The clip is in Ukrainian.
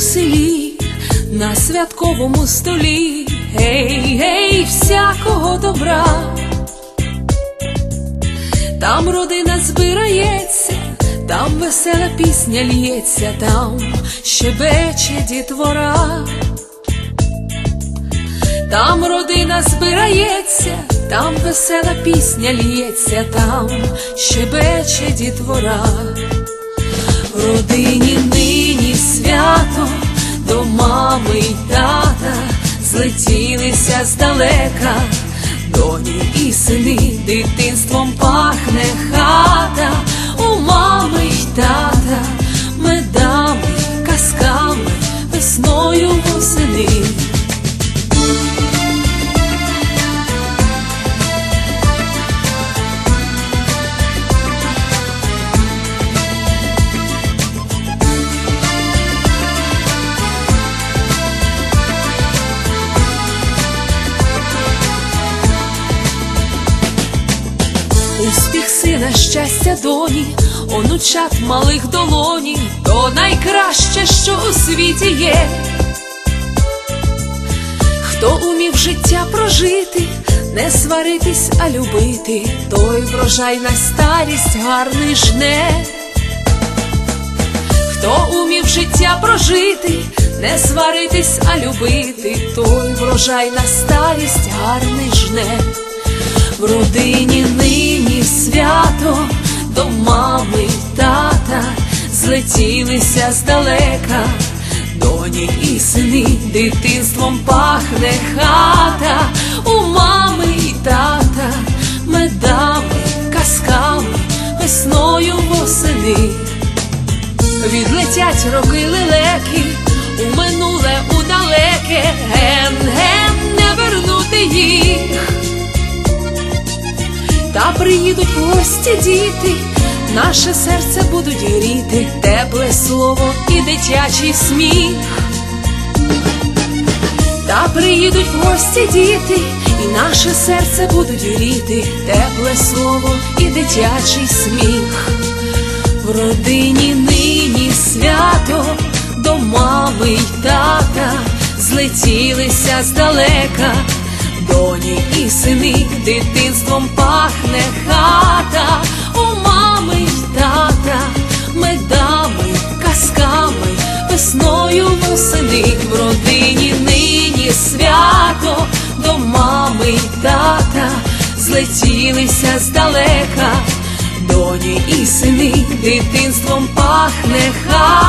селі, на святковому столі, гей, гей, всякого добра. Там родина збирається, там весела пісня лється, там щебече дітвора. Там родина збирається, там весела пісня лється, там щебече дітвора. Родині злетілися здалека, доні і сини дитинством пахне хата, у мами й тата, Сина, щастя доні, онучат малих долоні, то найкраще, що у світі є. Хто умів життя прожити, не сваритись, а любити, той врожай на старість гарний жне. Хто умів життя прожити, не сваритись, а любити, той врожай на старість гарний жне. В родині нині свято. До мами й тата злетілися здалека, доні і сини дитинством пахне хата, у мами й тата, медами, казками, весною восени. Відлетять роки лелеки, у минуле у далеке, приїдуть гості діти, наше серце будуть гріти, тепле слово і дитячий сміх. Та приїдуть гості діти, і наше серце будуть гріти, тепле слово і дитячий сміх. В родині нині свято до мами й тата злетілися здалека, доні і сини дитинством пахне хата, у мами й тата, медами, казками, весною восени в родині нині свято. До мами й тата злетілися здалека. Доні і сини дитинством пахне хата,